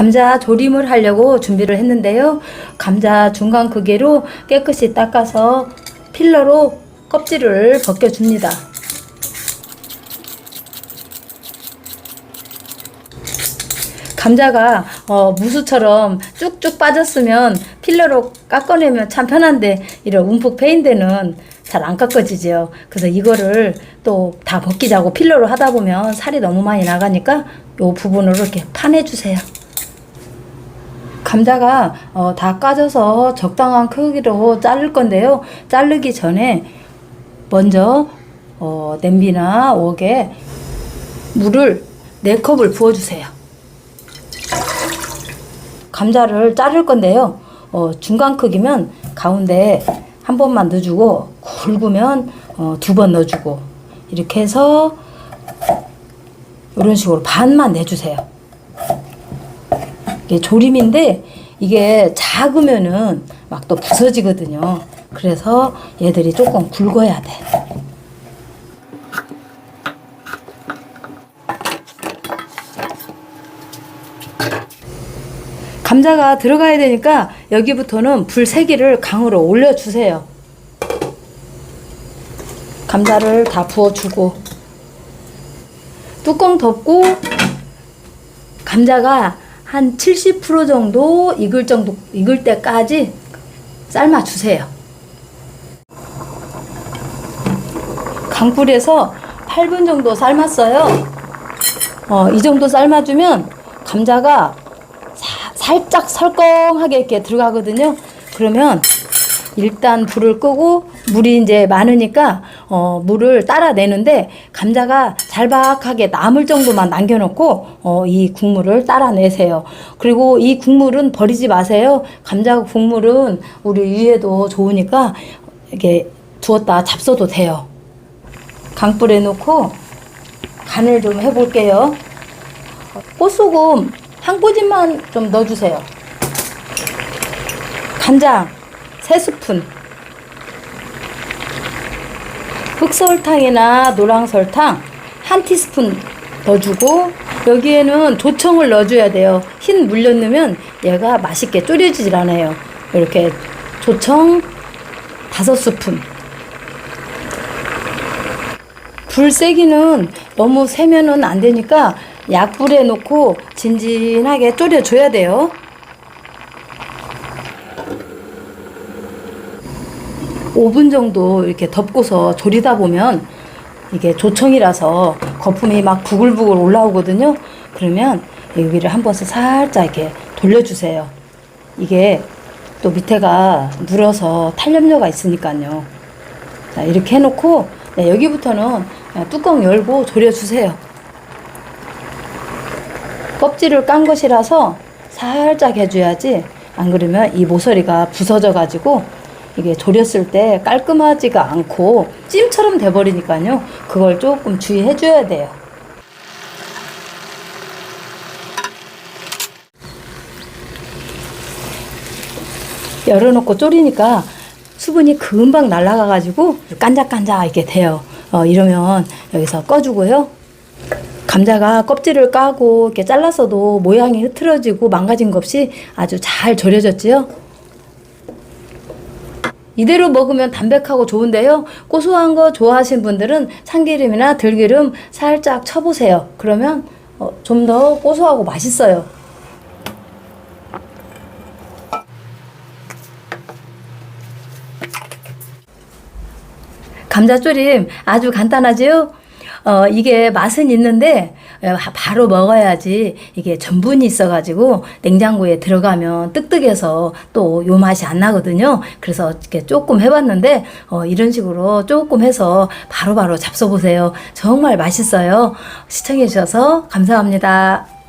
감자 조림을 하려고 준비를 했는데요. 감자 중간 크기로 깨끗이 닦아서 필러로 껍질을 벗겨줍니다. 감자가 어, 무수처럼 쭉쭉 빠졌으면 필러로 깎아내면 참 편한데 이런 움푹 패인 데는 잘 안 깎아지죠. 그래서 이거를 또 다 벗기자고 필러로 하다 보면 살이 너무 많이 나가니까 요 부분으로 이렇게 파내 주세요. 감자가 어, 다 까져서 적당한 크기로 자를 건데요. 자르기 전에 먼저 어, 냄비나 웍에 물을 4컵을 부어주세요. 감자를 자를 건데요. 어, 중간 크기면 가운데 한 번만 넣어주고 굵으면 어, 두 번 넣어주고 이렇게 해서 이런 식으로 반만 내주세요. 이게 조림인데 이게 작으면은 막 또 부서지거든요. 그래서 얘들이 조금 굵어야 돼. 감자가 들어가야 되니까 여기부터는 불 세기를 강으로 올려주세요. 감자를 다 부어주고 뚜껑 덮고 감자가 한 70% 정도 익을 정도 익을 때까지 삶아 주세요. 강불에서 8분 정도 삶았어요. 어, 이 정도 삶아주면 감자가 사- 살짝 설컹하게 이렇게 들어가거든요. 그러면 일단 불을 끄고 물이 이제 많으니까 어, 물을 따라 내는데 감자가 잘박하게 남을 정도만 남겨놓고 어, 이 국물을 따라 내세요. 그리고 이 국물은 버리지 마세요. 감자 국물은 우리 위에도 좋으니까 이렇게 두었다 잡숴도 돼요. 강불에 놓고 간을 좀 해볼게요. 꽃소금 한 꼬집만 좀 넣어주세요. 간장 세 스푼. 흑설탕이나 노랑설탕 한 티스푼 넣어주고 여기에는 조청을 넣어줘야 돼요. 흰 물엿 넣으면 얘가 맛있게 졸여지질 않아요. 이렇게 조청 다섯 스푼. 불 세기는 너무 세면은 안 되니까 약불에 놓고 진진하게 졸여줘야 돼요. 5분 정도 이렇게 덮고서 졸이다 보면 이게 조청이라서 거품이 막 부글부글 올라오거든요. 그러면 여기를 한 번씩 살짝 이렇게 돌려주세요. 이게 또 밑에가 눌어서 탄력료가 있으니까요. 자, 이렇게 해놓고 네, 여기부터는 뚜껑 열고 졸여주세요. 껍질을 깐 것이라서 살짝 해줘야지 안 그러면 이 모서리가 부서져 가지고 이게 졸였을 때 깔끔하지가 않고 찜처럼 돼버리니까요. 그걸 조금 주의해 줘야 돼요. 열어놓고 졸이니까 수분이 금방 날아가가지고 깐작깐작 이렇게 돼요. 어, 이러면 여기서 꺼주고요. 감자가 껍질을 까고 이렇게 잘랐어도 모양이 흐트러지고 망가진 것 없이 아주 잘 절여졌지요. 이대로 먹으면 담백하고 좋은데요. 고소한 거 좋아하시는 분들은 참기름이나 들기름 살짝 쳐보세요. 그러면 어, 좀 더 고소하고 맛있어요. 감자조림 아주 간단하지요? 어, 이게 맛은 있는데 어, 바로 먹어야지 이게 전분이 있어가지고 냉장고에 들어가면 뜨뜻해서 또 요 맛이 안 나거든요. 그래서 이렇게 조금 해봤는데 어, 이런 식으로 조금 해서 바로바로 잡숴보세요. 정말 맛있어요. 시청해주셔서 감사합니다.